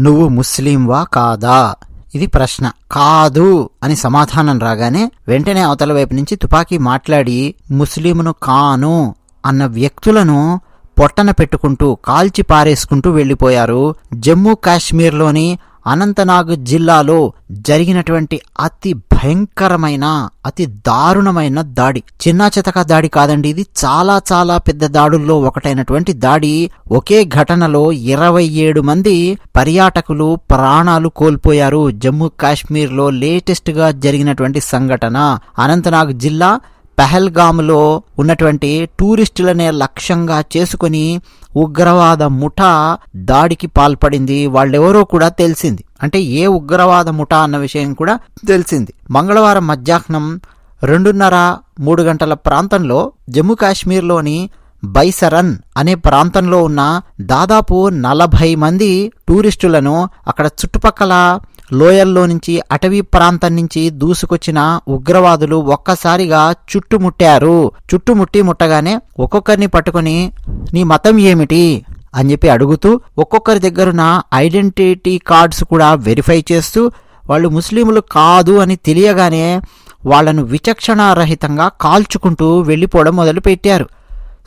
నువ్వు ముస్లింవా కాదా? ఇది ప్రశ్న. కాదు అని సమాధానం రాగానే వెంటనే అవతల వైపు నుంచి తుపాకీ మాట్లాడి ముస్లింను కాను అన్న వ్యక్తులను పొట్టన పెట్టుకుంటూ కాల్చి పారేసుకుంటూ వెళ్ళిపోయారు జమ్మూ కాశ్మీర్లోని అనంతనాగ్ జిల్లాలో జరిగినటువంటి అతి భయంకరమైన అతి దారుణమైన దాడి. చిన్నా చితక దాడి కాదండి ఇది. చాలా చాలా పెద్ద దాడుల్లో ఒకటైనటువంటి దాడి. ఒకే ఘటనలో ఇరవై ఏడు మంది పర్యాటకులు ప్రాణాలు కోల్పోయారు. జమ్మూ కాశ్మీర్లో లేటెస్ట్గా జరిగినటువంటి సంఘటన. అనంతనాగ్ జిల్లా పెహల్గామ్లో ఉన్నటువంటి టూరిస్టులనే లక్ష్యంగా చేసుకుని ఉగ్రవాద ముఠా దాడికి పాల్పడింది వాళ్ళెవరో కూడా తెలిసింది. అంటే ఏ ఉగ్రవాద ముఠా అన్న విషయం కూడా తెలిసింది. మంగళవారం మధ్యాహ్నం రెండున్నర మూడు గంటల ప్రాంతంలో జమ్మూ కాశ్మీర్లోని బైసరన్ అనే ప్రాంతంలో ఉన్న దాదాపు నలభై మంది టూరిస్టులను అక్కడ చుట్టుపక్కల లోయల్లో నుంచి అటవీ ప్రాంతం నుంచి దూసుకొచ్చిన ఉగ్రవాదులు ఒక్కసారిగా చుట్టుముట్టారు. చుట్టుముట్టి ముట్టగానే ఒక్కొక్కరిని పట్టుకొని నీ మతం ఏమిటి? అని చెప్పి అడుగుతూ ఒక్కొక్కరి దగ్గరున్న ఐడెంటిటీ కార్డ్స్ కూడా వెరిఫై చేస్తూ వాళ్ళు ముస్లింలు కాదు అని తెలియగానే వాళ్ళను విచక్షణారహితంగా కాల్చుకుంటూ వెళ్ళిపోవడం మొదలుపెట్టారు.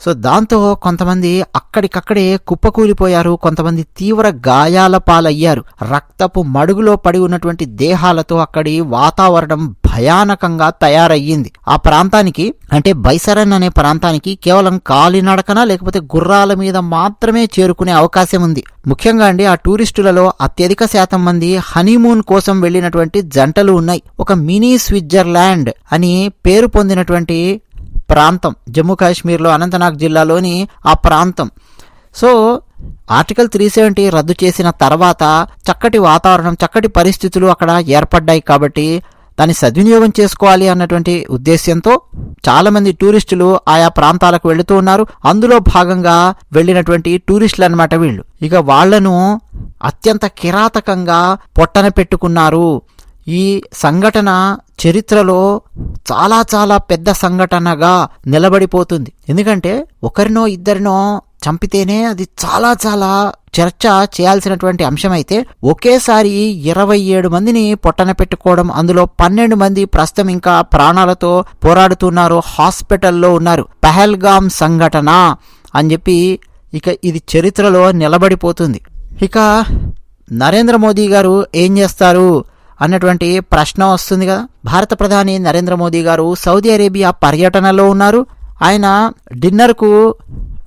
సో దాంతో కొంతమంది అక్కడికక్కడే కుప్పకూలిపోయారు. కొంతమంది తీవ్ర గాయాల పాలయ్యారు. రక్తపు మడుగులో పడి ఉన్నటువంటి దేహాలతో అక్కడి వాతావరణం భయానకంగా తయారయ్యింది. ఆ ప్రాంతానికి అంటే బైసరన్ అనే ప్రాంతానికి కేవలం కాలినడకన లేకపోతే గుర్రాల మీద మాత్రమే చేరుకునే అవకాశం ఉంది. ముఖ్యంగా అండి ఆ టూరిస్టులలో అత్యధిక శాతం మంది హనీమూన్ కోసం వెళ్ళినటువంటి జంటలు ఉన్నాయి. ఒక మినీ స్విట్జర్లాండ్ అని పేరు పొందినటువంటి ప్రాంతం. జమ్మూ కాశ్మీర్లో అనంతనాగ్ జిల్లాలోని ఆ ప్రాంతం. సో ఆర్టికల్ త్రీ సెవెంటీ రద్దు చేసిన తర్వాత చక్కటి వాతావరణం చక్కటి పరిస్థితులు అక్కడ ఏర్పడ్డాయి కాబట్టి దాన్ని సద్వినియోగం చేసుకోవాలి అన్నటువంటి ఉద్దేశ్యంతో చాలామంది టూరిస్టులు ఆయా ప్రాంతాలకు వెళుతూ ఉన్నారు. అందులో భాగంగా వెళ్ళినటువంటి టూరిస్టులు అనమాట వీళ్ళు. ఇక వాళ్ళను అత్యంత కిరాతకంగా పొట్టన పెట్టుకున్నారు. ఈ సంఘటన చరిత్రలో చాలా చాలా పెద్ద సంఘటనగా నిలబడిపోతుంది. ఎందుకంటే ఒకరినో ఇద్దరినో చంపితేనే అది చాలా చాలా చర్చ చేయాల్సినటువంటి అంశమైతే ఒకేసారి ఇరవై ఏడు మందిని పొట్టన పెట్టుకోవడం అందులో పన్నెండు మంది ప్రస్తుతం ఇంకా ప్రాణాలతో పోరాడుతున్నారు హాస్పిటల్లో ఉన్నారు. పహల్గామ్ సంఘటన అని చెప్పి ఇక ఇది చరిత్రలో నిలబడిపోతుంది. ఇక నరేంద్ర మోదీ గారు ఏం చేస్తారు? అన్నటువంటి ప్రశ్న వస్తుంది కదా. భారత ప్రధాని నరేంద్ర మోదీ గారు సౌదీ అరేబియా పర్యటనలో ఉన్నారు. ఆయన డిన్నర్కు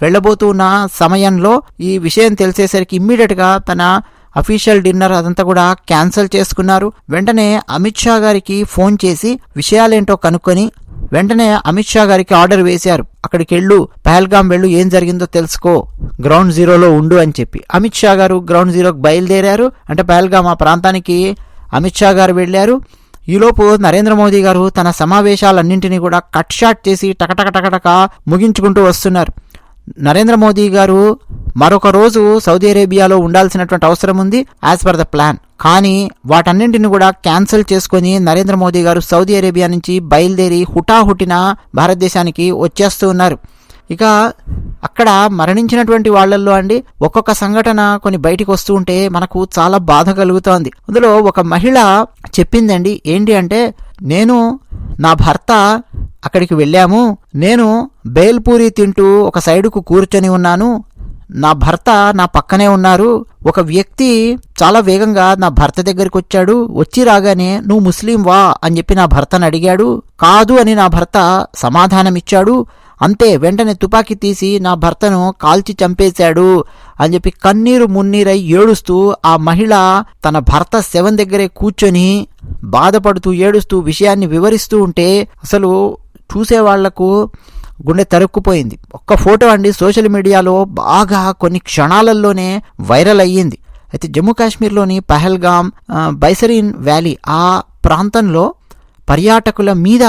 వెళ్ళబోతున్న సమయంలో ఈ విషయం తెలిసేసరికి ఇమ్మీడియట్గా తన అఫీషియల్ డిన్నర్ అదంతా కూడా క్యాన్సిల్ చేసుకున్నారు. వెంటనే అమిత్ షా గారికి ఫోన్ చేసి విషయాలేంటో కనుక్కొని వెంటనే అమిత్ షా గారికి ఆర్డర్ వేశారు. అక్కడికి వెళ్ళు పహల్గాం వెళ్ళు ఏం జరిగిందో తెలుసుకో గ్రౌండ్ జీరోలో ఉండు అని చెప్పి. అమిత్ షా గారు గ్రౌండ్ జీరోకి బయలుదేరారు. అంటే పహల్గాం ఆ ప్రాంతానికి అమిత్ షా గారు వెళ్ళారు. ఈలోపు నరేంద్ర మోదీ గారు తన సమావేశాలన్నింటినీ కూడా కట్ షాట్ చేసి టకటక టకటక ముగించుకుంటూ వస్తున్నారు. నరేంద్ర మోదీ గారు మరొక రోజు సౌదీ అరేబియాలో ఉండాల్సినటువంటి అవసరం ఉంది యాజ్ పర్ ద ప్లాన్ కానీ వాటన్నింటిని కూడా క్యాన్సిల్ చేసుకుని నరేంద్ర మోదీ గారు సౌదీ అరేబియా నుంచి బయలుదేరి హుటాహుటిన భారతదేశానికి వచ్చేస్తూ ఉన్నారు. ఇక అక్కడ మరణించినటువంటి వాళ్ళల్లో అండి ఒక్కొక్క సంఘటన కొన్ని బయటికి వస్తూ ఉంటే మనకు చాలా బాధ కలుగుతోంది. అందులో ఒక మహిళ చెప్పిందండి ఏంటి అంటే నేను నా భర్త అక్కడికి వెళ్ళాము. నేను బేల్పూరి తింటూ ఒక సైడుకు కూర్చొని ఉన్నాను. నా భర్త నా పక్కనే ఉన్నారు. ఒక వ్యక్తి చాలా వేగంగా నా భర్త దగ్గరికి వచ్చాడు. వచ్చి రాగానే నువ్వు ముస్లిం వా అని చెప్పి నా భర్తను అడిగాడు. కాదు అని నా భర్త సమాధానమిచ్చాడు. అంతే వెంటనే తుపాకీ తీసి నా భర్తను కాల్చి చంపేశాడు అని చెప్పి కన్నీరు మున్నీరై ఏడుస్తూ ఆ మహిళ తన భర్త శవం దగ్గరే కూర్చొని బాధపడుతూ ఏడుస్తూ విషయాన్ని వివరిస్తూ ఉంటే అసలు చూసేవాళ్ళకు గుండె తరుక్కుపోయింది. ఒక్క ఫోటో అండి సోషల్ మీడియాలో బాగా కొన్ని క్షణాలలోనే వైరల్ అయ్యింది. అయితే జమ్మూ కాశ్మీర్లోని పహల్గామ్ బైసరీన్ వ్యాలీ ఆ ప్రాంతంలో పర్యాటకుల మీద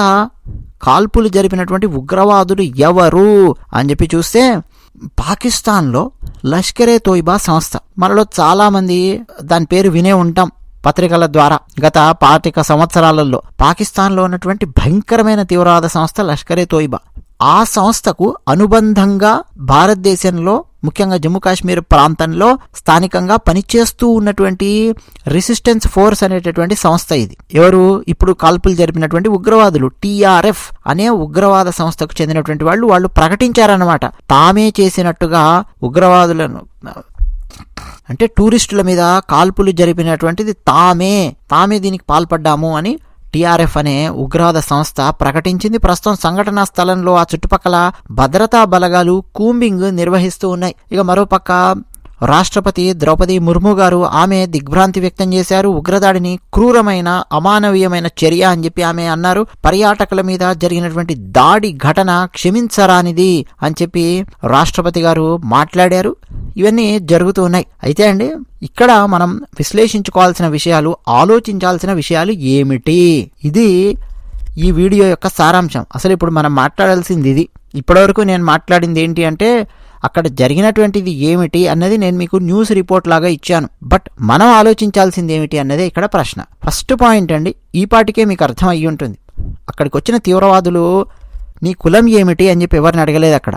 కాల్పులు జరిపినటువంటి ఉగ్రవాదులు ఎవరు అని చెప్పి చూస్తే పాకిస్తాన్లో లష్కరే తోయిబా సంస్థ. మనలో చాలామంది దాని పేరు వినే ఉంటాం పత్రికల ద్వారా. గత పాతిక సంవత్సరాలలో పాకిస్తాన్లో ఉన్నటువంటి భయంకరమైన తీవ్రవాద సంస్థ లష్కరే తోయిబా. ఆ సంస్థకు అనుబంధంగా భారతదేశంలో ముఖ్యంగా జమ్మూ కాశ్మీర్ ప్రాంతంలో స్థానికంగా పనిచేస్తూ ఉన్నటువంటి రెసిస్టెన్స్ ఫోర్స్ అనేటటువంటి సంస్థ ఇది. ఎవరు? ఇప్పుడు కాల్పులు జరిపినటువంటి ఉగ్రవాదులు టీఆర్ఎఫ్ అనే ఉగ్రవాద సంస్థకు చెందినటువంటి వాళ్ళు వాళ్ళు ప్రకటించారన్నమాట. తామే చేసినట్టుగా ఉగ్రవాదులను అంటే టూరిస్టుల మీద కాల్పులు జరిపినటువంటిది తామే తామే దీనికి పాల్పడ్డాము అని టీఆర్ఎఫ్ అనే ఉగ్రవాద సంస్థ ప్రకటించింది. ప్రస్తుతం సంఘటనా స్థలంలో ఆ చుట్టుపక్కల భద్రతా బలగాలు కూంబింగ్ నిర్వహిస్తూ ఉన్నాయి. ఇక మరోపక్క రాష్ట్రపతి ద్రౌపది ముర్ము గారు ఆమె దిగ్భ్రాంతి వ్యక్తం చేశారు. ఉగ్రదాడిని క్రూరమైన అమానవీయమైన చర్య అని చెప్పి ఆమె అన్నారు. పర్యాటకుల మీద జరిగినటువంటి దాడి ఘటన క్షమించరానిది అని చెప్పి రాష్ట్రపతి గారు మాట్లాడారు. ఇవన్నీ జరుగుతూ ఉన్నాయి. అయితే అండి ఇక్కడ మనం విశ్లేషించుకోవాల్సిన విషయాలు ఆలోచించాల్సిన విషయాలు ఏమిటి? ఇది ఈ వీడియో యొక్క సారాంశం. అసలు ఇప్పుడు మనం మాట్లాడాల్సింది ఇది. ఇప్పటివరకు నేను మాట్లాడింది ఏంటి అంటే అక్కడ జరిగినటువంటిది ఏమిటి అన్నది నేను మీకు న్యూస్ రిపోర్ట్ లాగా ఇచ్చాను. బట్ మనం ఆలోచించాల్సింది ఏమిటి అన్నదే ఇక్కడ ప్రశ్న. ఫస్ట్ పాయింట్ అండి ఈ పాటికే మీకు అర్థం అయ్యి ఉంటుంది. అక్కడికి వచ్చిన తీవ్రవాదులు నీ కులం ఏమిటి? అని చెప్పి ఎవరిని అడగలేదు అక్కడ.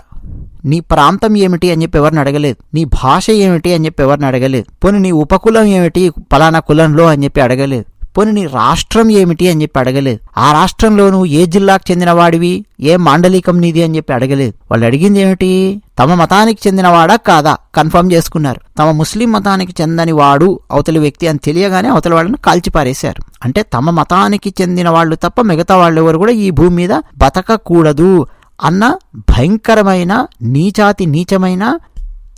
నీ ప్రాంతం ఏమిటి? అని చెప్పి ఎవరిని అడగలేదు. నీ భాష ఏమిటి? అని చెప్పి ఎవరిని అడగలేదు. పోనీ నీ ఉపకులం ఏమిటి? పలానా కులంలో అని చెప్పి అడగలేదు. పోనీ నీ రాష్ట్రం ఏమిటి అని చెప్పి అడగలేదు. ఆ రాష్ట్రంలో నువ్వు ఏ జిల్లాకు చెందినవాడివి? ఏ మాండలికం నీది అని చెప్పి అడగలేదు. వాళ్ళు అడిగింది ఏమిటి? తమ మతానికి చెందినవాడా కాదా? కన్ఫర్మ్ చేసుకున్నారు. తమ ముస్లిం మతానికి చెందని వాడు అవతలి వ్యక్తి అని తెలియగానే అవతలి వాళ్ళని కాల్చిపారేశారు. అంటే తమ మతానికి చెందిన వాళ్ళు తప్ప మిగతా వాళ్ళు ఎవరు కూడా ఈ భూమి మీద బతకకూడదు అన్న భయంకరమైన నీచాతి నీచమైన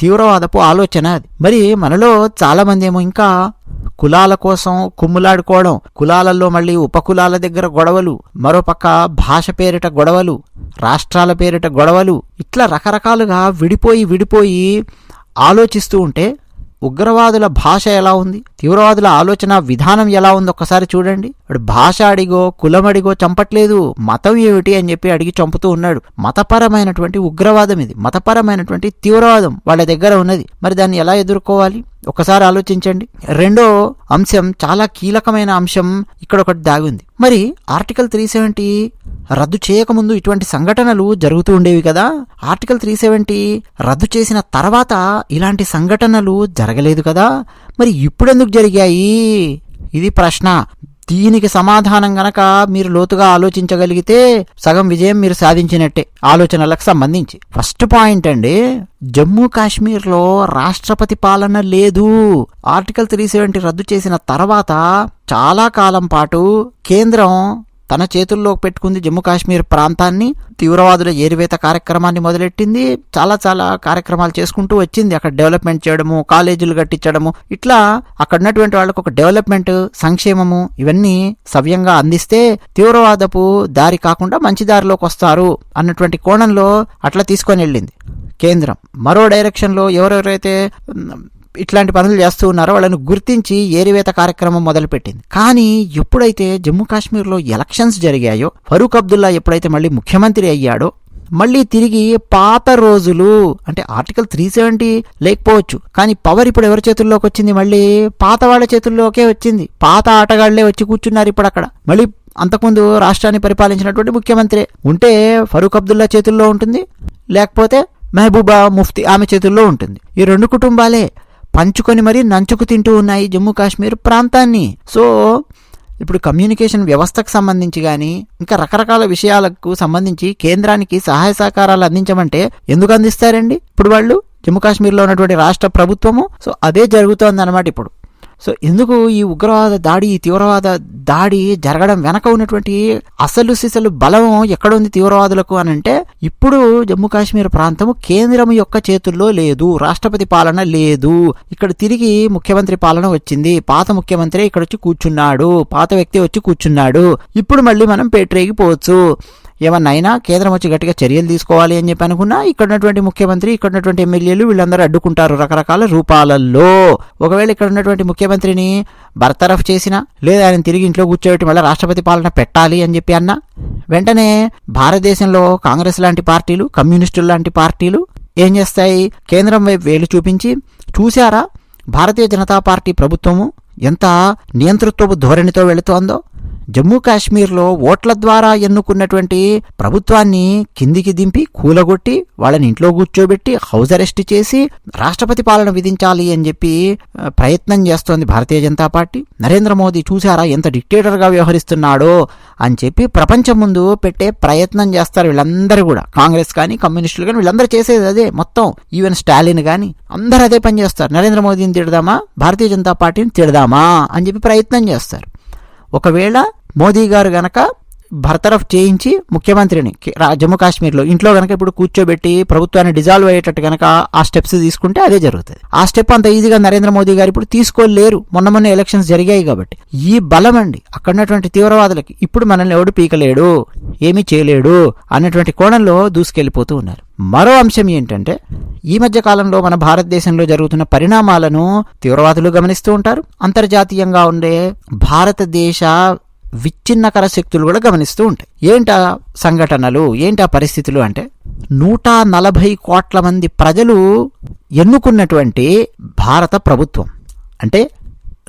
తీవ్రవాదపు ఆలోచన అది. మరి మనలో చాలామంది ఏమో ఇంకా కులాల కోసం కుమ్ములాడుకోవడం కులాలలో మళ్ళీ ఉపకులాల దగ్గర గొడవలు మరోపక్క భాష పేరిట గొడవలు రాష్ట్రాల పేరిట గొడవలు ఇట్లా రకరకాలుగా విడిపోయి విడిపోయి ఆలోచిస్తూ ఉంటే ఉగ్రవాదుల భాష ఎలా ఉంది? తీవ్రవాదుల ఆలోచన విధానం ఎలా ఉంది? ఒక్కసారి చూడండి. వాడు భాష అడిగో కులం అడిగో చంపట్లేదు. మతం ఏమిటి అని చెప్పి అడిగి చంపుతూ ఉన్నాడు. మతపరమైనటువంటి ఉగ్రవాదం ఇది. మతపరమైనటువంటి తీవ్రవాదం వాళ్ళ దగ్గర ఉన్నది. మరి దాన్ని ఎలా ఎదుర్కోవాలి? ఒకసారి ఆలోచించండి. రెండో అంశం చాలా కీలకమైన అంశం ఇక్కడ ఒకటి దాగుంది మరి ఆర్టికల్ త్రీ సెవెంటీ రద్దు చేయకముందు ఇటువంటి సంఘటనలు జరుగుతూ ఉండేవి కదా? ఆర్టికల్ త్రీ సెవెంటీ రద్దు చేసిన తర్వాత ఇలాంటి సంఘటనలు జరగలేదు కదా? మరి ఇప్పుడెందుకు జరిగాయి? ఇది ప్రశ్న. దీనికి సమాధానం గనక మీరు లోతుగా ఆలోచించగలిగితే సగం విజయం మీరు సాధించినట్టే ఆలోచనలకు సంబంధించి. ఫస్ట్ పాయింట్ అండి జమ్మూ కాశ్మీర్లో రాష్ట్రపతి పాలన లేదు. ఆర్టికల్ త్రీ సెవెంటీ రద్దు చేసిన తర్వాత చాలా కాలం పాటు కేంద్రం తన చేతుల్లోకి పెట్టుకుంది జమ్మూ కాశ్మీర్ ప్రాంతాన్ని తీవ్రవాదుల ఏరివేత కార్యక్రమాన్ని మొదలెట్టింది. చాలా చాలా కార్యక్రమాలు చేసుకుంటూ వచ్చింది. అక్కడ డెవలప్మెంట్ చేయడము కాలేజీలు కట్టించడము ఇట్లా అక్కడ ఉన్నటువంటి వాళ్ళకు ఒక డెవలప్మెంట్ సంక్షేమము ఇవన్నీ సవ్యంగా అందిస్తే తీవ్రవాదపు దారి కాకుండా మంచి దారిలోకి వస్తారు అన్నటువంటి కోణంలో అట్లా తీసుకొని వెళ్ళింది కేంద్రం. మరో డైరెక్షన్లో ఎవరెవరైతే ఇట్లాంటి పనులు చేస్తూ ఉన్నారో వాళ్ళని గుర్తించి ఏరివేత కార్యక్రమం మొదలుపెట్టింది. కానీ ఎప్పుడైతే జమ్మూ కాశ్మీర్లో ఎలక్షన్స్ జరిగాయో ఫరూక్ అబ్దుల్లా ఎప్పుడైతే మళ్ళీ ముఖ్యమంత్రి అయ్యాడో మళ్ళీ తిరిగి పాత రోజులు అంటే ఆర్టికల్ త్రీ సెవెంటీ లేకపోవచ్చు కానీ పవర్ ఇప్పుడు ఎవరి చేతుల్లోకి వచ్చింది? మళ్ళీ పాత వాళ్ళ చేతుల్లోకే వచ్చింది. పాత ఆటగాళ్ళే వచ్చి కూర్చున్నారు ఇప్పుడు అక్కడ. మళ్ళీ అంతకుముందు రాష్ట్రాన్ని పరిపాలించినటువంటి ముఖ్యమంత్రి ఉంటే ఫరూక్ అబ్దుల్లా చేతుల్లో ఉంటుంది లేకపోతే మహబూబా ముఫ్తీ ఆమె చేతుల్లో ఉంటుంది. ఈ రెండు కుటుంబాలే పంచుకొని మరీ నంచుకు తింటూ ఉన్నాయి జమ్మూ కాశ్మీర్ ప్రాంతాన్ని. సో ఇప్పుడు కమ్యూనికేషన్ వ్యవస్థకు సంబంధించి కానీ ఇంకా రకరకాల విషయాలకు సంబంధించి కేంద్రానికి సహాయ సహకారాలు అందించమంటే ఎందుకు అందిస్తారండి? ఇప్పుడు వాళ్ళు జమ్మూ కాశ్మీర్లో ఉన్నటువంటి రాష్ట్ర ప్రభుత్వము. సో అదే జరుగుతోంది అనమాట ఇప్పుడు. సో ఎందుకు ఈ ఉగ్రవాద దాడి ఈ తీవ్రవాద దాడి జరగడం వెనక ఉన్నటువంటి అసలు సిసలు బలం ఎక్కడుంది తీవ్రవాదులకు అని అంటే ఇప్పుడు జమ్మూ కాశ్మీర్ ప్రాంతము కేంద్రం యొక్క చేతుల్లో లేదు రాష్ట్రపతి పాలన లేదు. ఇక్కడ తిరిగి ముఖ్యమంత్రి పాలన వచ్చింది. పాత ముఖ్యమంత్రి ఇక్కడ వచ్చి కూర్చున్నాడు పాత వ్యక్తి వచ్చి కూర్చున్నాడు. ఇప్పుడు మళ్ళీ మనం పేట్రేకి పోవచ్చు. ఏమన్నైనా కేంద్రం వచ్చి గట్టిగా చర్యలు తీసుకోవాలి అని చెప్పి అనుకున్నా ఇక్కడ ఉన్నటువంటి ముఖ్యమంత్రి ఇక్కడ ఉన్నటువంటి ఎమ్మెల్యేలు వీళ్ళందరూ అడ్డుకుంటారు రకరకాల రూపాలలో. ఒకవేళ ఇక్కడ ఉన్నటువంటి ముఖ్యమంత్రిని బర్తరఫ్ చేసినా లేదా ఆయన తిరిగి ఇంట్లో కూర్చోబెట్టి మళ్ళీ రాష్ట్రపతి పాలన పెట్టాలి అని చెప్పి అన్నా వెంటనే భారతదేశంలో కాంగ్రెస్ లాంటి పార్టీలు కమ్యూనిస్టులు లాంటి పార్టీలు ఏం చేస్తాయి? కేంద్రం వైపు వేలు చూపించి చూశారా? భారతీయ జనతా పార్టీ ప్రభుత్వము ఎంత నియంతృత్వపు ధోరణితో వెళుతోందో? జమ్మూ కాశ్మీర్లో ఓట్ల ద్వారా ఎన్నుకున్నటువంటి ప్రభుత్వాన్ని కిందికి దింపి కూలగొట్టి వాళ్ళని ఇంట్లో కూర్చోబెట్టి హౌస్ అరెస్ట్ చేసి రాష్ట్రపతి పాలన విధించాలి అని చెప్పి ప్రయత్నం చేస్తోంది భారతీయ జనతా పార్టీ. నరేంద్ర మోదీ చూసారా ఎంత డిక్టేటర్గా వ్యవహరిస్తున్నాడో అని చెప్పి ప్రపంచం ముందు పెట్టే ప్రయత్నం చేస్తారు వీళ్ళందరూ కూడా. కాంగ్రెస్ కానీ కమ్యూనిస్టులు కానీ వీళ్ళందరూ చేసేది అదే మొత్తం. ఈవెన్ స్టాలిన్ కానీ అందరూ అదే పని చేస్తారు. నరేంద్ర మోదీని తిడదామా? భారతీయ జనతా పార్టీని తిడదామా? అని చెప్పి ప్రయత్నం చేస్తారు. ఒకవేళ మోదీ గారు గనక భర్తరఫ్ చేయించి ముఖ్యమంత్రిని జమ్మూ కాశ్మీర్లో ఇంట్లో గనక ఇప్పుడు కూర్చోబెట్టి ప్రభుత్వాన్ని డిజాల్వ్ అయ్యేటట్టు గనక ఆ స్టెప్స్ తీసుకుంటే అదే జరుగుతుంది. ఆ స్టెప్ అంత ఈజీగా నరేంద్ర మోదీ గారు ఇప్పుడు తీసుకోలేరు. మొన్న మొన్న ఎలక్షన్స్ జరిగాయి కాబట్టి. ఈ బలం అండి. అక్కడ ఉన్నటువంటి తీవ్రవాదులకి ఇప్పుడు మనల్ని ఎవడు పీకలేడు? ఏమీ చేయలేడు? అన్నటువంటి కోణంలో దూసుకెళ్ళిపోతూ ఉన్నారు. మరో అంశం ఏంటంటే ఈ మధ్య కాలంలో మన భారతదేశంలో జరుగుతున్న పరిణామాలను తీవ్రవాదులు గమనిస్తూ ఉంటారు. అంతర్జాతీయంగా ఉండే భారతదేశ విచ్ఛిన్నకర శక్తులు కూడా గమనిస్తూ ఉంటాయి. ఏంటా సంఘటనలు? ఏంటా పరిస్థితులు అంటే నూట నలభై కోట్ల మంది ప్రజలు ఎన్నుకున్నటువంటి భారత ప్రభుత్వం. అంటే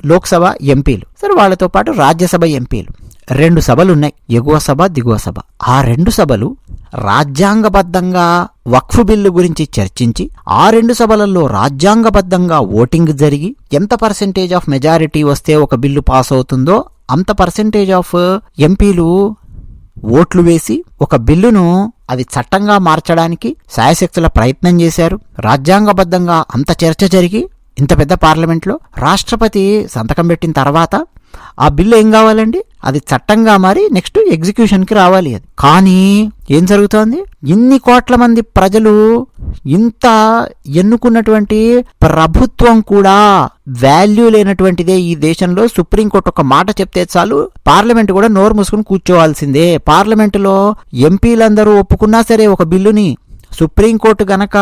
లోక్సభ ఎంపీలు. సరే వాళ్ళతో పాటు రాజ్యసభ ఎంపీలు. రెండు సభలున్నాయి. ఎగువ సభ దిగువ సభ. ఆ రెండు సభలు రాజ్యాంగబద్ధంగా వక్ఫ్ బిల్లు గురించి చర్చించి ఆ రెండు సభలలో రాజ్యాంగబద్ధంగా ఓటింగ్ జరిగి ఎంత పర్సెంటేజ్ ఆఫ్ మెజారిటీ వస్తే ఒక బిల్లు పాస్ అవుతుందో అంత పర్సెంటేజ్ ఆఫ్ ఎంపీలు ఓట్లు వేసి ఒక బిల్లును అది చట్టంగా మార్చడానికి శాయశక్తుల ప్రయత్నం చేశారు. రాజ్యాంగబద్ధంగా అంత చర్చ జరిగి ఇంత పెద్ద పార్లమెంట్లో రాష్ట్రపతి సంతకం పెట్టిన తర్వాత ఆ బిల్లు ఏం కావాలండి? అది చట్టంగా మారి నెక్స్ట్ ఎగ్జిక్యూషన్కి రావాలి అది. కానీ ఏం జరుగుతోంది? ఇన్ని కోట్ల మంది ప్రజలు ఇంత ఎన్నుకున్నటువంటి ప్రభుత్వం కూడా వాల్యూ లేనటువంటిదే ఈ దేశంలో. సుప్రీంకోర్టు ఒక మాట చెప్తే చాలు పార్లమెంట్ కూడా నోరు మూసుకుని కూర్చోవాల్సిందే. పార్లమెంటులో ఎంపీలందరూ ఒప్పుకున్నా సరే ఒక బిల్లుని సుప్రీంకోర్టు గనక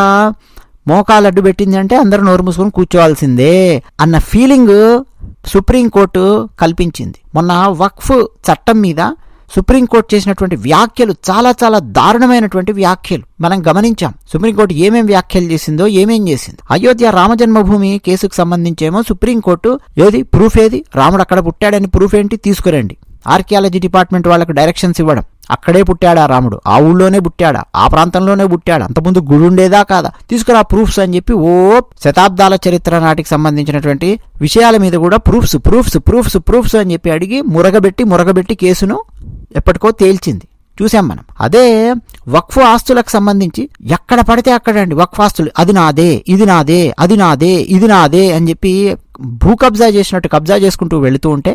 మోకాలు అడ్డు పెట్టింది అంటే అందరూ నోరు మూసుకొని కూర్చోవాల్సిందే అన్న ఫీలింగ్ సుప్రీంకోర్టు కల్పించింది. మొన్న వక్ఫ్ చట్టం మీద సుప్రీంకోర్టు చేసినటువంటి వ్యాఖ్యలు చాలా చాలా దారుణమైనటువంటి వ్యాఖ్యలు. మనం గమనించాం సుప్రీంకోర్టు ఏమేం వ్యాఖ్యలు చేసిందో ఏమేం చేసింది. అయోధ్య రామజన్మభూమి కేసుకు సంబంధించేమో సుప్రీంకోర్టు ఏది? ప్రూఫ్ ఏది? రాముడు అక్కడ పుట్టాడని ప్రూఫ్ ఏంటి? తీసుకురండి. ఆర్కియాలజీ డిపార్ట్మెంట్ వాళ్ళకు డైరెక్షన్స్ ఇవ్వడం. అక్కడే పుట్టాడా రాముడు? ఆ ఊళ్ళోనే పుట్టాడా? ఆ ప్రాంతంలోనే పుట్టాడా? అంతకుముందు గుడి ఉండేదా కాదా? తీసుకురా ప్రూఫ్స్ అని చెప్పి ఓ శతాబ్దాల చరిత్ర నాటికి సంబంధించినటువంటి విషయాల మీద కూడా ప్రూఫ్స్ ప్రూఫ్స్ ప్రూఫ్స్ ప్రూఫ్స్ అని చెప్పి అడిగి మురగబెట్టి మురగబెట్టి కేసును ఎప్పటికో తేల్చింది. చూసాం మనం. అదే వక్ఫ్ ఆస్తులకు సంబంధించి ఎక్కడ పడితే అక్కడండి వక్ఫ్ ఆస్తులు. అది నాదే ఇది నాదే అది నాదే ఇది నాదే అని చెప్పి భూ కబ్జా చేసినట్టు కబ్జా చేసుకుంటూ వెళుతూ ఉంటే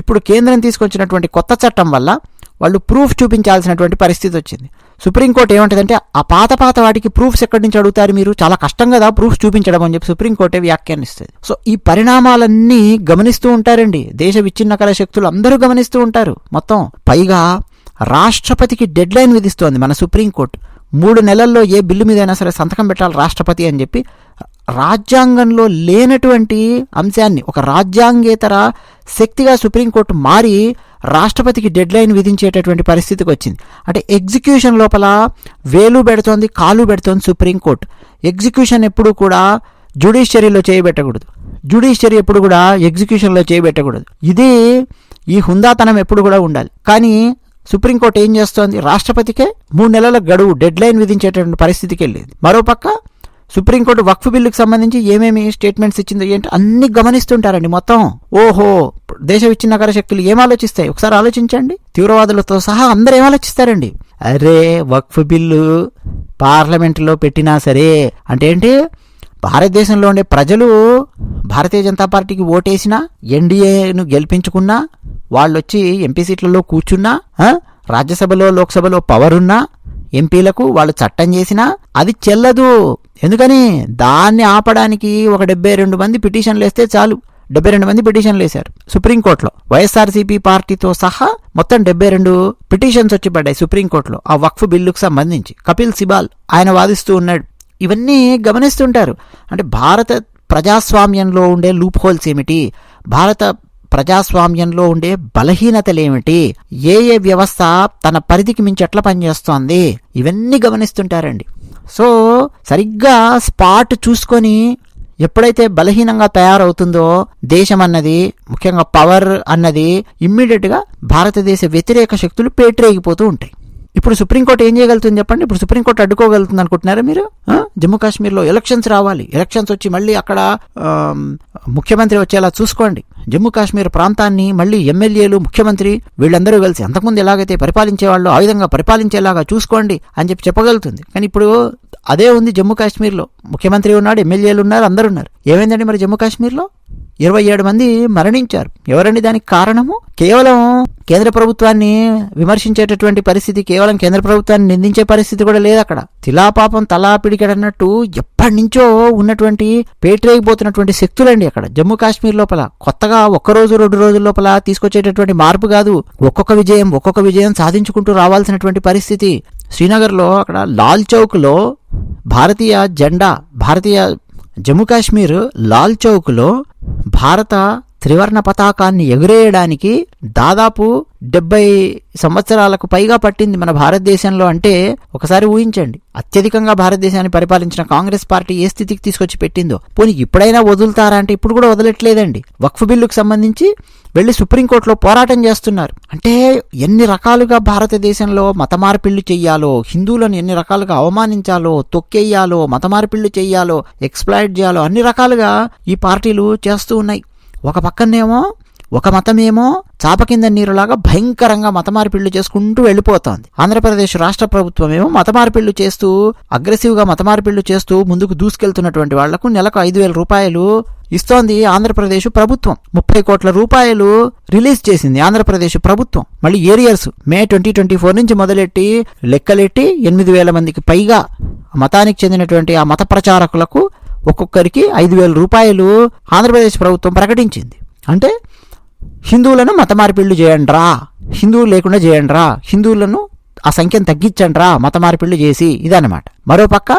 ఇప్పుడు కేంద్రం తీసుకొచ్చినటువంటి కొత్త చట్టం వల్ల వాళ్ళు ప్రూఫ్ చూపించాల్సినటువంటి పరిస్థితి వచ్చింది. సుప్రీంకోర్టు ఏమంటుందంటే ఆ పాత పాత వాటికి ప్రూఫ్స్ ఎక్కడి నుంచి అడుగుతారు మీరు? చాలా కష్టం కదా ప్రూఫ్స్ చూపించడం అని చెప్పి సుప్రీంకోర్టే వ్యాఖ్యానిస్తుంది సో ఈ పరిణామాలన్నీ గమనిస్తూ ఉంటారండి. దేశ విచ్ఛిన్నకర శక్తులు అందరూ గమనిస్తూ ఉంటారు. మొత్తం పైగా రాష్ట్రపతికి డెడ్ లైన్ విధిస్తోంది మన సుప్రీంకోర్టు మూడు నెలల్లో ఏ బిల్లు మీదైనా సరే సంతకం పెట్టాలి రాష్ట్రపతి అని చెప్పి రాజ్యాంగంలో లేనటువంటి అంశాన్ని ఒక రాజ్యాంగేతర శక్తిగా సుప్రీంకోర్టు మారి రాష్ట్రపతికి డెడ్ లైన్ విధించేటటువంటి పరిస్థితికి వచ్చింది. అంటే ఎగ్జిక్యూషన్ లోపల వేలు పెడుతోంది కాలు పెడుతోంది సుప్రీంకోర్టు ఎగ్జిక్యూషన్ ఎప్పుడు కూడా జుడిషియరీలో చేయబెట్టకూడదు. జుడిషియరీ ఎప్పుడు కూడా ఎగ్జిక్యూషన్లో చేయబెట్టకూడదు. ఇది ఈ హుందాతనం ఎప్పుడు కూడా ఉండాలి. కానీ సుప్రీంకోర్టు ఏం చేస్తోంది? రాష్ట్రపతికే మూడు నెలల గడువు డెడ్ లైన్ విధించేటటువంటి పరిస్థితికి వెళ్ళింది. మరోపక్క సుప్రీంకోర్టు వక్ఫ్ బిల్లుకు సంబంధించి ఏమేమి స్టేట్మెంట్స్ ఇచ్చిందో ఏంటి అన్ని గమనిస్తుంటారండి మొత్తం. ఓహో! దేశ విచ్ఛిన్నకర శక్తులు ఏం ఆలోచిస్తాయి ఒకసారి ఆలోచించండి. తీవ్రవాదులతో సహా అందరూ ఏం ఆలోచిస్తారండి అరే వక్ఫ్ బిల్లు పార్లమెంటులో పెట్టినా సరే అంటే ఏంటి? భారతదేశంలో ఉండే ప్రజలు భారతీయ జనతా పార్టీకి ఓటేసినా ఎన్డీఏను గెలిపించుకున్నా వాళ్ళు వచ్చి ఎంపీ సీట్లలో కూర్చున్నా రాజ్యసభలో లోక్సభలో పవర్ ఉన్నా ఎంపీలకు వాళ్ళు చట్టం చేసినా అది చెల్లదు. ఎందుకని? దాన్ని ఆపడానికి ఒక డెబ్బై రెండు మంది పిటిషన్లు వేస్తే చాలు. డెబ్బై రెండు మంది పిటిషన్లు వేశారు. సుప్రీంకోర్టులో వైఎస్ఆర్సీపీ పార్టీతో సహా మొత్తం డెబ్బై రెండు పిటిషన్స్ వచ్చి పడ్డాయి సుప్రీంకోర్టులో. ఆ వక్ఫ్ బిల్లుకు సంబంధించి. కపిల్ సిబాల్ ఆయన వాదిస్తూ ఉన్నాడు. ఇవన్నీ గమనిస్తుంటారు. అంటే భారత ప్రజాస్వామ్యంలో ఉండే లూప్ హోల్స్ ఏమిటి? భారత ప్రజాస్వామ్యంలో ఉండే బలహీనతలు ఏమిటి? ఏ ఏ వ్యవస్థ తన పరిధికి మించి ఎట్లా పనిచేస్తోంది? ఇవన్నీ గమనిస్తుంటారండి. సో సరిగ్గా స్పాట్ చూసుకొని ఎప్పుడైతే బలహీనంగా తయారవుతుందో దేశం అన్నది ముఖ్యంగా పవర్ అన్నది ఇమ్మీడియట్గా భారతదేశ వ్యతిరేక శక్తులు పేటరేగిపోతూ ఉంటాయి. ఇప్పుడు సుప్రీంకోర్టు ఏం చేయగలుగుతుంది చెప్పండి? ఇప్పుడు సుప్రీంకోర్టు అడ్డుకోగలుగుతుంది అనుకుంటున్నారా మీరు? జమ్మూ కాశ్మీర్లో ఎలక్షన్స్ రావాలి. ఎలక్షన్స్ వచ్చి మళ్ళీ అక్కడ ముఖ్యమంత్రి వచ్చేలా చూసుకోండి. జమ్మూ కాశ్మీర్ ప్రాంతాన్ని మళ్ళీ ఎమ్మెల్యేలు ముఖ్యమంత్రి వీళ్ళందరూ కలిసి అంతకుముందు ఎలాగైతే పరిపాలించే వాళ్ళు ఆ విధంగా పరిపాలించేలాగా చూసుకోండి అని చెప్పి చెప్పగలుగుతుంది. కానీ ఇప్పుడు అదే ఉంది జమ్మూ కాశ్మీర్లో. ముఖ్యమంత్రి ఉన్నాడు ఎమ్మెల్యేలు ఉన్నారు అందరు ఉన్నారు. ఏమైందండి మరి జమ్మూ కాశ్మీర్లో? ఇరవై ఏడు మంది మరణించారు. ఎవరండి దానికి కారణము? కేవలం కేంద్ర ప్రభుత్వాన్ని విమర్శించేటటువంటి పరిస్థితి కేవలం కేంద్ర ప్రభుత్వాన్ని నిందించే పరిస్థితి కూడా లేదు అక్కడ. తిలాపాపం తలా పిడికెడన్నట్టు ఎప్పటి నుంచో ఉన్నటువంటి పేటరేగిపోతున్నటువంటి శక్తులండి అక్కడ. జమ్మూ కాశ్మీర్ లోపల కొత్తగా ఒక్క రోజు రెండు రోజుల లోపల తీసుకొచ్చేటటువంటి మార్పు కాదు. ఒక్కొక్క విజయం ఒక్కొక్క విజయం సాధించుకుంటూ రావాల్సినటువంటి పరిస్థితి. శ్రీనగర్లో అక్కడ లాల్ చౌక్లో భారతీయ జెండా భారతీయ జమ్మూ కాశ్మీర్ లాల్ చౌక్లో భారత త్రివర్ణ పతాకాన్ని ఎగురేయడానికి దాదాపు డెబ్బై సంవత్సరాలకు పైగా పట్టింది మన భారతదేశంలో అంటే ఒకసారి ఊహించండి. అత్యధికంగా భారతదేశాన్ని పరిపాలించిన కాంగ్రెస్ పార్టీ ఏ స్థితికి తీసుకొచ్చి పెట్టిందో. పోనీ ఇప్పుడైనా వదులుతారా అంటే ఇప్పుడు కూడా వదలట్లేదండి. వక్ఫ్ బిల్లుకు సంబంధించి వెళ్ళి సుప్రీంకోర్టులో పోరాటం చేస్తున్నారు. అంటే ఎన్ని రకాలుగా భారతదేశంలో మత మార్పిళ్ళు చెయ్యాలో హిందువులను ఎన్ని రకాలుగా అవమానించాలో తొక్కేయాలో మత మార్పిళ్ళు చెయ్యాలో ఎక్స్ప్లాయిడ్ చేయాలో అన్ని రకాలుగా ఈ పార్టీలు చేస్తూ ఉన్నాయి. ఒక పక్కనేమో ఒక మతమేమో చాప కింద నీరులాగా భయంకరంగా మతమార్పిళ్ళు చేసుకుంటూ వెళ్ళిపోతోంది. ఆంధ్రప్రదేశ్ రాష్ట్ర ప్రభుత్వం ఏమో మత చేస్తూ అగ్రెసివ్గా మతమార్పిళ్ళు చేస్తూ ముందుకు దూసుకెళ్తున్నటువంటి వాళ్ళకు నెలకు ఐదు వేల రూపాయలు ఇస్తోంది ఆంధ్రప్రదేశ్ ప్రభుత్వం. ముప్పై కోట్ల రూపాయలు రిలీజ్ చేసింది ఆంధ్రప్రదేశ్ ప్రభుత్వం. మళ్ళీ arrears May twenty twenty four నుంచి మొదలెట్టి లెక్కలెట్టి ఎనిమిది వేల మందికి పైగా మతానికి చెందినటువంటి ఆ మత ప్రచారకులకు ఒక్కొక్కరికి ఐదు వేల రూపాయలు ఆంధ్రప్రదేశ్ ప్రభుత్వం ప్రకటించింది. అంటే హిందువులను మత మార్పిళ్ళు చేయండిరా. హిందువులు లేకుండా చేయండిరా. హిందువులను ఆ సంఖ్యను తగ్గించండిరా. మత మార్పిళ్ళు చేసి ఇదన్నమాట. మరోపక్క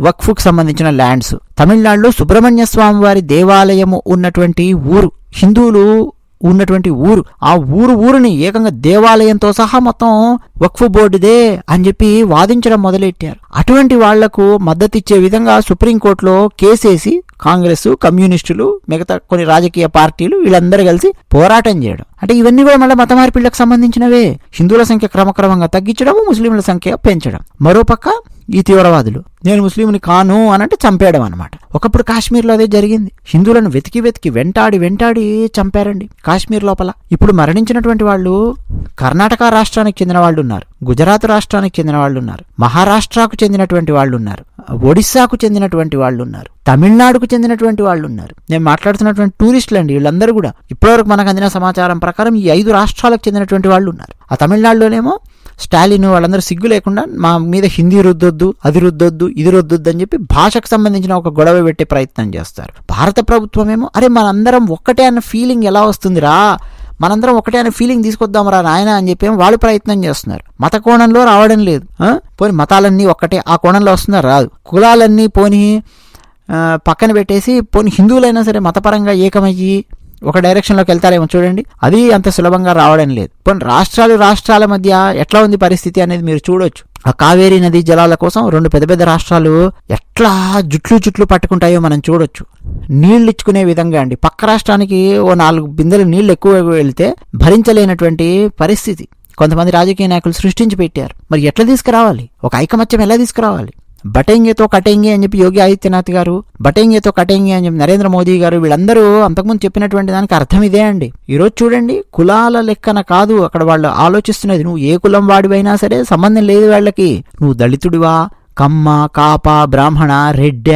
వక్ఫ్కు సంబంధించిన ల్యాండ్స్. తమిళనాడులో సుబ్రహ్మణ్య స్వామి వారి దేవాలయము ఉన్నటువంటి ఊరు. హిందువులు ఉన్నటువంటి ఊరు ఆ ఊరు ఊరిని ఏకంగా దేవాలయంతో సహా మొత్తం వక్ఫ్ బోర్డుదే అని చెప్పి వాదించడం మొదలెట్టారు. అటువంటి వాళ్ళకు మద్దతిచ్చే విధంగా సుప్రీంకోర్టులో కేసేసి కాంగ్రెస్ కమ్యూనిస్టులు మిగతా కొన్ని రాజకీయ పార్టీలు వీళ్ళందరూ కలిసి పోరాటం చేయడం. అంటే ఇవన్నీ కూడా మళ్ళీ మత మార్పిళ్ళకు సంబంధించినవే. హిందువుల సంఖ్య క్రమక్రమంగా తగ్గించడం ముస్లింల సంఖ్య పెంచడం. మరోపక్క ఈ తీవ్రవాదులు. నేను ముస్లింని కాను అనంటే చంపేయడం అనమాట ఒకప్పుడు కాశ్మీర్లో అదే జరిగింది. హిందువులను వెతికి వెతికి వెంటాడి వెంటాడి చంపారండి కాశ్మీర్ లోపల. ఇప్పుడు మరణించినటువంటి వాళ్ళు కర్ణాటక రాష్ట్రానికి చెందిన వాళ్ళు ఉన్నారు. గుజరాత్ రాష్ట్రానికి చెందిన వాళ్ళు ఉన్నారు. మహారాష్ట్రకు చెందినటువంటి వాళ్ళు ఉన్నారు. ఒడిస్సాకు చెందినటువంటి వాళ్ళు ఉన్నారు. తమిళనాడుకు చెందినటువంటి వాళ్ళు ఉన్నారు. నేను మాట్లాడుతున్నటువంటి టూరిస్టులు అండి వీళ్ళందరూ కూడా. ఇప్పటివరకు మనకు అందిన సమాచారం ప్రకారం ఈ ఐదు రాష్ట్రాలకు చెందినటువంటి వాళ్ళు ఉన్నారు. ఆ తమిళనాడులోనేమో స్టాలిన్ వాళ్ళందరూ సిగ్గు లేకుండా మా మీద హిందీ రుద్దొద్దు అది రుద్దొద్దు ఇది రుద్దొద్దు అని చెప్పి భాషకు సంబంధించిన ఒక గొడవ పెట్టే ప్రయత్నం చేస్తారు. భారత ప్రభుత్వం ఏమో అరే మనందరం ఒక్కటే అన్న ఫీలింగ్ ఎలా వస్తుందిరా మనందరం ఒకటే అనే ఫీలింగ్ తీసుకొద్దాంరా నాయన అని చెప్పి వాళ్ళు ప్రయత్నం చేస్తున్నారు. మత కోణంలో రావడం లేదు. పోనీ పోని మతాలన్నీ ఒక్కటే ఆ కోణంలో వస్తున్నారు రాదు. కులాలన్నీ పోని పక్కన పెట్టేసి పోని హిందువులైనా సరే మతపరంగా ఏకమయ్యి ఒక డైరెక్షన్లోకి వెళ్తారేమో చూడండి. అది అంత సులభంగా రావడం లేదు. పోనీ రాష్ట్రాలు రాష్ట్రాల మధ్య ఎట్లా ఉంది పరిస్థితి అనేది మీరు చూడొచ్చు. ఆ కావేరీ నది జలాల కోసం రెండు పెద్ద పెద్ద రాష్ట్రాలు ఎట్లా జుట్లు జుట్లు పట్టుకుంటాయో మనం చూడొచ్చు. నీళ్ళు ఇచ్చుకునే విధంగా అండి. పక్క రాష్ట్రానికి ఓ నాలుగు బిందెలు నీళ్ళు ఎక్కువ వెళ్తే భరించలేనటువంటి పరిస్థితి. కొంతమంది రాజకీయ నాయకులు సృష్టించి పెట్టారు. మరి ఎట్లా తీసుకురావాలి? ఒక ఐకమత్యం ఎలా తీసుకురావాలి? బటేంగేతో కటేంగే అని చెప్పి యోగి ఆదిత్యనాథ్ గారు బటేంగేతో కటేంగే అని చెప్పి నరేంద్ర మోదీ గారు వీళ్ళందరూ అంతకుముందు చెప్పినటువంటి దానికి అర్థం ఇదే అండి. ఈరోజు చూడండి కులాల లెక్కన కాదు అక్కడ వాళ్ళు ఆలోచిస్తున్నది. నువ్వు ఏ కులం వాడివైనా సరే సంబంధం లేదు వాళ్ళకి. నువ్వు దళితుడివా కమ్మ కాప బ్రాహ్మణ రెడ్డ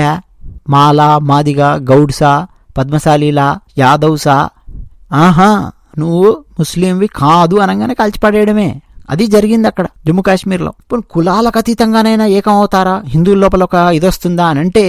మాల మాదిగ గౌడ్సా పద్మశాలీల యాదవ్సా ఆహా నువ్వు ముస్లింవి కాదు అనగానే కాల్చిపడేయడమే. అది జరిగింది అక్కడ జమ్మూ కాశ్మీర్లో. ఇప్పుడు కులాలకు అతీతంగానైనా ఏకం అవుతారా హిందువుల లోపల ఒక ఇది వస్తుందా అని అంటే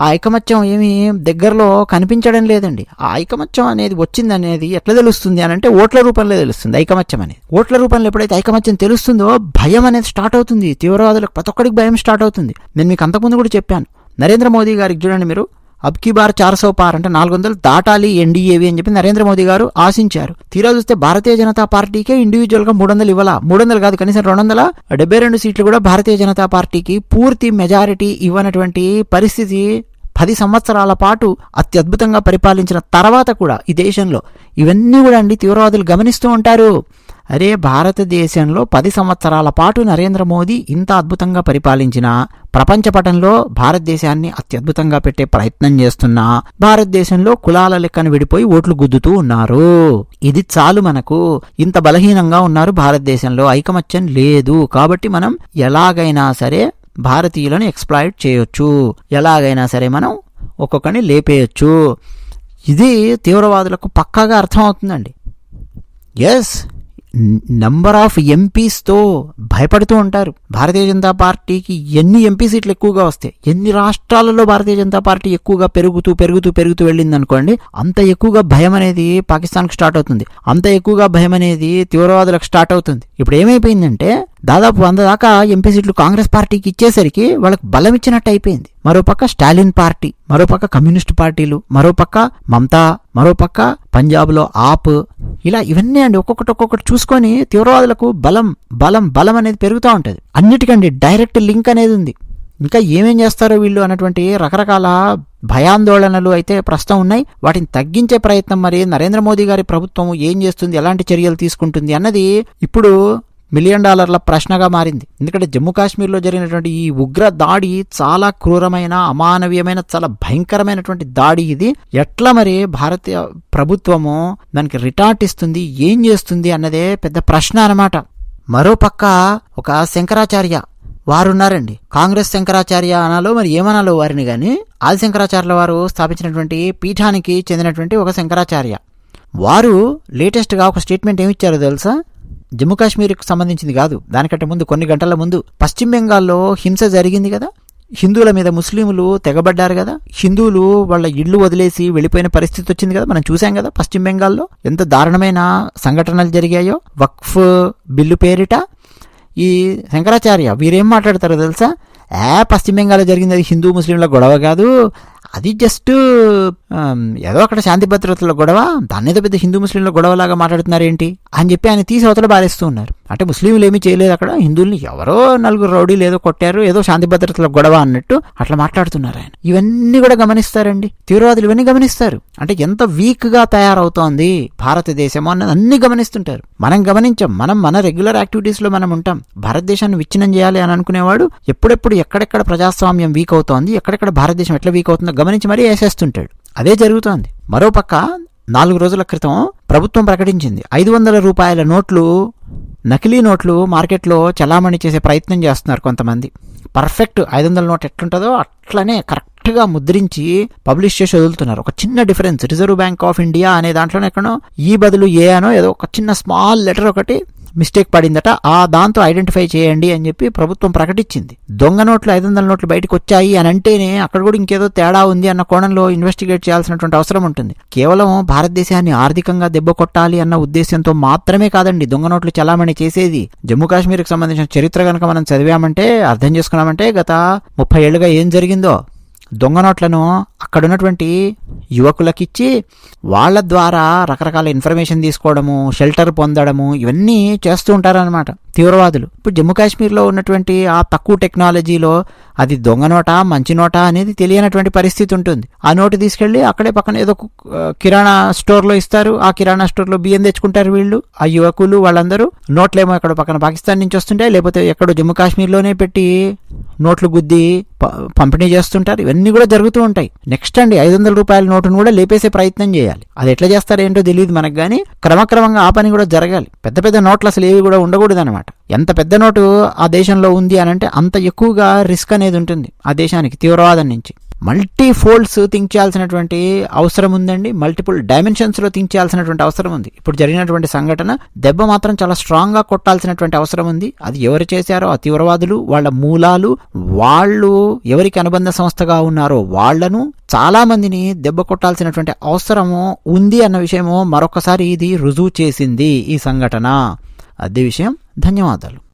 ఆ ఐకమత్యం ఏమి దగ్గరలో కనిపించడం లేదండి. ఆ ఐకమత్యం అనేది వచ్చింది అనేది ఎట్లా తెలుస్తుంది అని అంటే ఓట్ల రూపంలో తెలుస్తుంది ఐకమత్యం అనేది. ఓట్ల రూపంలో ఎప్పుడైతే ఐకమత్యం తెలుస్తుందో భయం అనేది స్టార్ట్ అవుతుంది. తీవ్రవాదులకు ప్రతి ఒక్కడికి భయం స్టార్ట్ అవుతుంది. నేను మీకు అంతకుముందు కూడా చెప్పాను. నరేంద్ర మోదీ గారికి చూడండి మీరు అబ్కి బార్ చార్ సో పార్ అంటే నాలుగు వందలు దాటాలి ఎన్డీఏవి అని చెప్పి నరేంద్ర మోదీ గారు ఆశించారు. తీరా చూస్తే భారతీయ జనతా పార్టీకే ఇండివిజువల్గా మూడు వందలు ఇవ్వాలా? మూడు వందలు కాదు కనీసం రెండు వందల డెబ్బై రెండు సీట్లు కూడా భారతీయ జనతా పార్టీకి పూర్తి మెజారిటీ ఇవ్వనటువంటి పరిస్థితి పది సంవత్సరాల పాటు అత్యద్భుతంగా పరిపాలించిన తర్వాత కూడా ఈ దేశంలో. ఇవన్నీ కూడా అండి తీవ్రవాదులు గమనిస్తూ ఉంటారు. అరే భారతదేశంలో పది సంవత్సరాల పాటు నరేంద్ర మోదీ ఇంత అద్భుతంగా పరిపాలించినా ప్రపంచ పటంలో భారతదేశాన్ని అత్యద్భుతంగా పెట్టే ప్రయత్నం చేస్తున్నా భారతదేశంలో కులాల లెక్కన విడిపోయి ఓట్లు గుద్దుతూ ఉన్నారు. ఇది చాలు మనకు. ఇంత బలహీనంగా ఉన్నారు భారతదేశంలో. ఐకమత్యం లేదు. కాబట్టి మనం ఎలాగైనా సరే భారతీయులను ఎక్స్ప్లాయిట్ చేయొచ్చు. ఎలాగైనా సరే మనం ఒక్కొక్కరిని లేపేయచ్చు. ఇది తీవ్రవాదులకు పక్కాగా అర్థమవుతుందండి. ఎస్ నంబర్ ఆఫ్ ఎంపీస్తో భయపడుతూ ఉంటారు. భారతీయ జనతా పార్టీకి ఎన్ని ఎంపీ సీట్లు ఎక్కువగా వస్తాయి ఎన్ని రాష్ట్రాలలో భారతీయ జనతా పార్టీ ఎక్కువగా పెరుగుతూ పెరుగుతూ పెరుగుతూ వెళ్ళింది అనుకోండి అంత ఎక్కువగా భయం అనేది పాకిస్తాన్కి స్టార్ట్ అవుతుంది. అంత ఎక్కువగా భయం అనేది తీవ్రవాదులకు స్టార్ట్ అవుతుంది. ఇప్పుడు ఏమైపోయిందంటే దాదాపు వంద దాకా ఎంపీ సీట్లు కాంగ్రెస్ పార్టీకి ఇచ్చేసరికి వాళ్ళకి బలం ఇచ్చినట్టు అయిపోయింది. మరోపక్క స్టాలిన్ పార్టీ మరోపక్క కమ్యూనిస్ట్ పార్టీలు మరోపక్క మమతా మరోపక్క పంజాబ్లో ఆప్. ఇలా ఇవన్నీ అండి ఒక్కొక్కటి ఒక్కొక్కటి చూసుకొని తీవ్రవాదులకు బలం బలం బలం అనేది పెరుగుతూ ఉంటుంది. అన్నిటికండి డైరెక్ట్ లింక్ అనేది ఉంది. ఇంకా ఏమేం చేస్తారో వీళ్ళు అన్నటువంటి రకరకాల భయాందోళనలు అయితే ప్రస్తుతం ఉన్నాయి. వాటిని తగ్గించే ప్రయత్నం మరి నరేంద్ర మోదీ గారి ప్రభుత్వం ఏం చేస్తుంది ఎలాంటి చర్యలు తీసుకుంటుంది అన్నది ఇప్పుడు మిలియన్ డాలర్ల ప్రశ్నగా మారింది. ఎందుకంటే జమ్మూ కాశ్మీర్లో జరిగినటువంటి ఈ ఉగ్ర దాడి చాలా క్రూరమైన అమానవీయమైన చాలా భయంకరమైనటువంటి దాడి ఇది. ఎట్లా మరి భారతీయ ప్రభుత్వము దానికి రిటార్ట్ ఇస్తుంది ఏం చేస్తుంది అన్నదే పెద్ద ప్రశ్న అనమాట మరోపక్క ఒక శంకరాచార్య వారున్నారండి. కాంగ్రెస్ శంకరాచార్య అనాలో మరి ఏమనాలో వారిని గాని ఆది శంకరాచార్యుల వారు స్థాపించినటువంటి పీఠానికి చెందినటువంటి ఒక శంకరాచార్య. వారు లేటెస్ట్గా ఒక స్టేట్మెంట్ ఏమిచ్చారో తెలుసా? జమ్మూ కాశ్మీర్కి సంబంధించింది కాదు. దానికంటే ముందు కొన్ని గంటల ముందు పశ్చిమ బెంగాల్లో హింస జరిగింది కదా? హిందువుల మీద ముస్లింలు తెగబడ్డారు కదా? హిందువులు వాళ్ళ ఇళ్ళు వదిలేసి వెళ్ళిపోయిన పరిస్థితి వచ్చింది కదా? మనం చూసాం కదా పశ్చిమ బెంగాల్లో ఎంత దారుణమైన సంఘటనలు జరిగాయో. వక్ఫ్ బిల్లు పేరిట ఈ శంకరాచార్య వీరేం మాట్లాడతారో తెలుసా? ఏ పశ్చిమ బెంగాల్లో జరిగింది అది హిందూ ముస్లింల గొడవ కాదు. అది జస్ట్ ఏదో అక్కడ శాంతి భద్రతల గొడవ దాన్ని ఏదో పెద్ద హిందూ ముస్లింల గొడవలాగా మాట్లాడుతున్నారేంటి అని చెప్పి ఆయన తీసి అవతల బారేస్తూ ఉన్నారు. అంటే ముస్లింలు ఏమీ చేయలేదు అక్కడ హిందువుల్ని ఎవరో నలుగురు రౌడీలు ఏదో కొట్టారు ఏదో శాంతి భద్రతల గొడవ అన్నట్టు అట్లా మాట్లాడుతున్నారు ఆయన. ఇవన్నీ కూడా గమనిస్తారండి. తీవ్రవాదులు ఇవన్నీ గమనిస్తారు. అంటే ఎంత వీక్గా తయారవుతోంది భారతదేశం అన్నది అన్ని గమనిస్తుంటారు. మనం గమనించాం మనం మన రెగ్యులర్ యాక్టివిటీస్లో మనం ఉంటాం. భారతదేశాన్ని విచ్ఛిన్నం చేయాలి అని అనుకునేవాడు ఎప్పుడెప్పుడు ఎక్కడెక్కడ ప్రజాస్వామ్యం వీక్ అవుతోంది ఎక్కడెక్కడ భారతదేశం ఎట్లా వీక్ అవుతుందో గమనించి మరీ వేసేస్తుంటాడు. అదే జరుగుతోంది. మరోపక్క నాలుగు రోజుల క్రితం ప్రభుత్వం ప్రకటించింది. ఐదు వందల రూపాయల నోట్లు నకిలీ నోట్లు మార్కెట్లో చలామణి చేసే ప్రయత్నం చేస్తున్నారు కొంతమంది. పర్ఫెక్ట్ ఐదు వందల నోట్ ఎట్లుంటుందో అట్లనే కరెక్ట్గా ముద్రించి పబ్లిష్ చేసి వదులుతున్నారు. ఒక చిన్న difference reserve bank of India అనే దాంట్లోనే ఎక్కడో ఈ బదులు ఏ అనో ఏదో ఒక చిన్న స్మాల్ లెటర్ ఒకటి మిస్టేక్ పడిందట ఆ దాంతో ఐడెంటిఫై చేయండి అని చెప్పి ప్రభుత్వం ప్రకటించింది. దొంగ నోట్లు ఐదు వందల నోట్లు బయటకు వచ్చాయి అని అంటేనే అక్కడ కూడా ఇంకేదో తేడా ఉంది అన్న కోణంలో ఇన్వెస్టిగేట్ చేయాల్సినటువంటి అవసరం ఉంటుంది. కేవలం భారతదేశాన్ని ఆర్థికంగా దెబ్బ కొట్టాలి అన్న ఉద్దేశంతో మాత్రమే కాదండి దొంగ నోట్లు చలామణి చేసేది. జమ్మూ కాశ్మీర్కి సంబంధించిన చరిత్ర కనుక మనం చదివామంటే అర్థం చేసుకున్నామంటే గత ముప్పై ఏళ్ళుగా ఏం జరిగిందో? దొంగ నోట్లను అక్కడ ఉన్నటువంటి యువకులకిచ్చి వాళ్ళ ద్వారా రకరకాల ఇన్ఫర్మేషన్ తీసుకోవడము షెల్టర్ పొందడము ఇవన్నీ చేస్తూ ఉంటారనమాట తీవ్రవాదులు. ఇప్పుడు జమ్మూ కాశ్మీర్లో ఉన్నటువంటి ఆ తక్కువ టెక్నాలజీలో అది దొంగ నోట మంచి నోట అనేది తెలియనటువంటి పరిస్థితి ఉంటుంది. ఆ నోటు తీసుకెళ్ళి అక్కడే పక్కన ఏదో కిరాణా స్టోర్లో ఇస్తారు. ఆ కిరాణా స్టోర్లో బియ్యం తెచ్చుకుంటారు వీళ్ళు. ఆ యువకులు వాళ్ళందరూ నోట్లేమో అక్కడ పక్కన పాకిస్తాన్ నుంచి వస్తుంటాయి లేకపోతే ఎక్కడో జమ్మూ కాశ్మీర్లోనే పెట్టి నోట్లు గుద్ది పంపిణీ చేస్తుంటారు. ఇవన్నీ కూడా జరుగుతూ ఉంటాయి. నెక్స్ట్ అండి ఐదు వందల రూపాయల నోటును కూడా లేపేసే ప్రయత్నం చేయాలి. అది ఎట్లా చేస్తారో ఏంటో తెలియదు మనకు కానీ క్రమక్రమంగా ఆ పని కూడా జరగాలి. పెద్ద పెద్ద నోట్లు అసలు ఏవి కూడా ఉండకూడదు అనమాట ఎంత పెద్ద నోటు ఆ దేశంలో ఉంది అని అంటే అంత ఎక్కువగా రిస్క్ అనేది ఉంటుంది ఆ దేశానికి తీవ్రవాదం నుంచి. మల్టీ ఫోల్డ్స్ థింక్ చేయాల్సినటువంటి అవసరం ఉందండి. మల్టిపుల్ డైమెన్షన్స్లో థింక్ చేయాల్సినటువంటి అవసరం ఉంది. ఇప్పుడు జరిగినటువంటి సంఘటన దెబ్బ మాత్రం చాలా స్ట్రాంగ్గా కొట్టాల్సినటువంటి అవసరం ఉంది. అది ఎవరు చేశారో ఆ తీవ్రవాదులు వాళ్ళ మూలాలు వాళ్ళు ఎవరికి అనుబంధ సంస్థగా ఉన్నారో వాళ్ళను చాలా మందిని దెబ్బ కొట్టాల్సినటువంటి అవసరము ఉంది అన్న విషయము మరొకసారి ఇది రుజువు చేసింది ఈ సంఘటన. అదే విషయం. ధన్యవాదాలు.